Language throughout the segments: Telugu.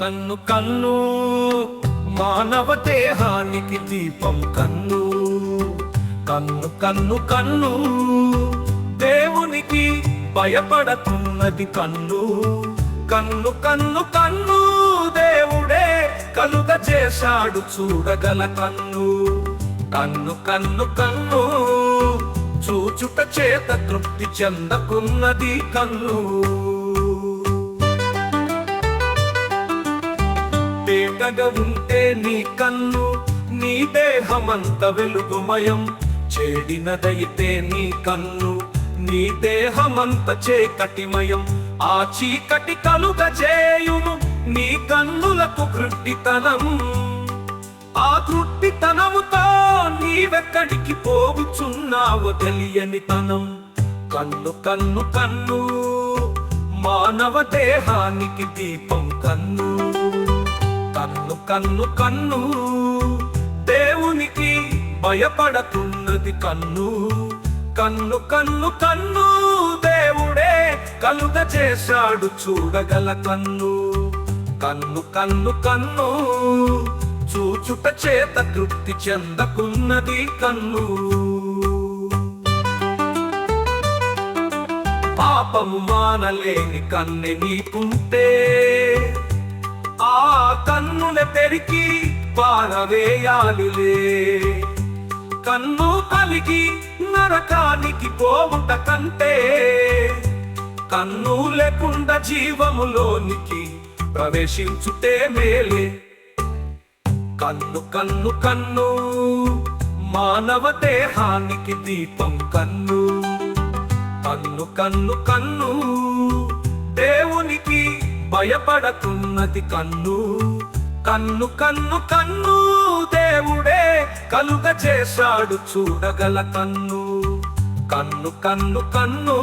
కన్ను కన్ను మానవ దేహానికి దీపం కన్ను. కన్ను కన్ను కన్ను దేవునికి భయపడుతున్నది కన్ను. కన్ను కన్ను కన్ను దేవుడే కలుగ చేశాడు చూడగల కన్ను. కన్ను కన్ను కన్ను చూచుట చేత తృప్తి చెందకున్నది కన్ను. ఉంటే నీ కన్ను నీ దేహమంత వెలుగుమయం. చెడినదైతే నీ కన్ను నీ దేహమంత చీకటిమయం. ఆ చీకటి కలుగ చేయును నీ కన్నులకు కృట్టితనం ఆ కృట్టితనముతో నీవెక్కడికి పోగుచున్నావు తెలియని తనం. కన్ను కన్ను కన్ను మానవ దేహానికి దీపం కన్ను. కన్ను కన్ను కన్ను. దేవునికి భయపడుతున్నది కన్ను. కన్ను కన్ను కన్ను. దేవుడే కలుగ చేశాడు చూడగల కన్ను. కన్ను కన్ను కన్ను. చూచుట చేత తృప్తి చెందకున్నది కన్ను. పాపము మానలేని కన్నె నీకుంటే కన్నుల తెరికి పారవేయాలిలే కన్ను కలిగి నరకానికి పోవుట కంటే కన్ను లేకుండా జీవములోనికి ప్రవేశించుటే మేలే. కన్ను కన్ను కన్ను మానవ దేహానికి దీపం కన్ను. కన్ను కన్ను కన్ను దేవునికి భయపడుతున్నది కన్ను. కన్ను కన్ను కన్ను దేవుడే కలుగ చేశాడు చూడగల కన్ను. కన్ను కన్ను కన్ను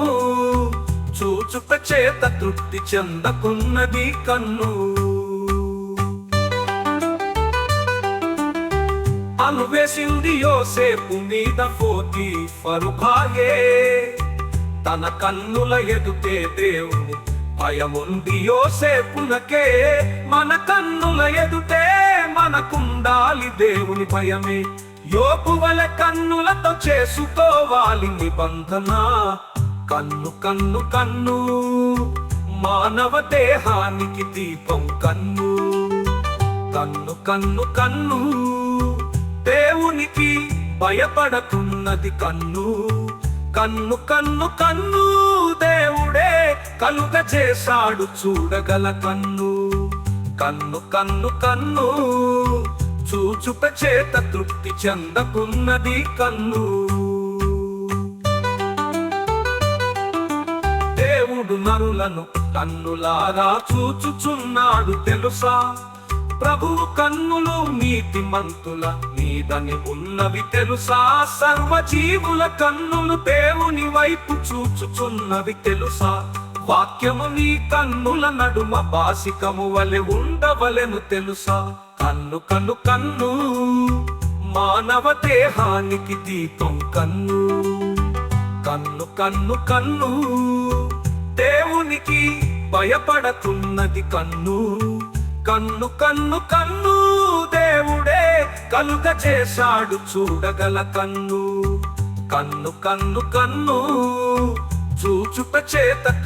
చూచుట చేత తృప్తి చెందకున్నది కన్ను. అనువేసింది యోసేపు మీద పోతి ఫరుభాయే తన కన్నుల ఎదుటే దేవుడు భయముంది యోసేపునకే మన కన్నుల ఎదుటే మనకుండాలి దేవుని భయమే. యోపువల కన్నులతో చేసుకోవాలి నిబంధన. కన్ను కన్ను కన్ను మానవ దేహానికి దీపం కన్ను. కన్ను కన్ను కన్ను దేవునికి భయపడకున్నది కన్ను. కన్ను కన్ను కన్ను దేవుడే కలుగ చేశాడు చూడగల కన్ను. కన్ను కన్ను కన్ను. చూచుక చేత తృప్తి చెందకున్నది కన్ను. దేవుడు నరులను కన్నులారా చూచుచున్నాడు తెలుసా? ప్రభువు కన్నులు నీతి మంతుల మీదని ఉన్నవి తెలుసా? సర్వజీవుల కన్నులు దేవుని వైపు చూచుచున్నవి తెలుసా? వాక్యము నీ కన్నుల నడుమ బాసికము వలె ఉండవలెను తెలుసా? కన్ను కన్ను కన్ను. మానవ దేహానికి దీపం కన్ను. కన్ను కన్ను కన్ను. దేవునికి భయపడుతున్నది కన్ను. కన్ను కన్ను కన్ను. దేవుడే కలుగ చేశాడు చూడగల కన్ను. కన్ను కన్ను కన్ను. చూచుట చేత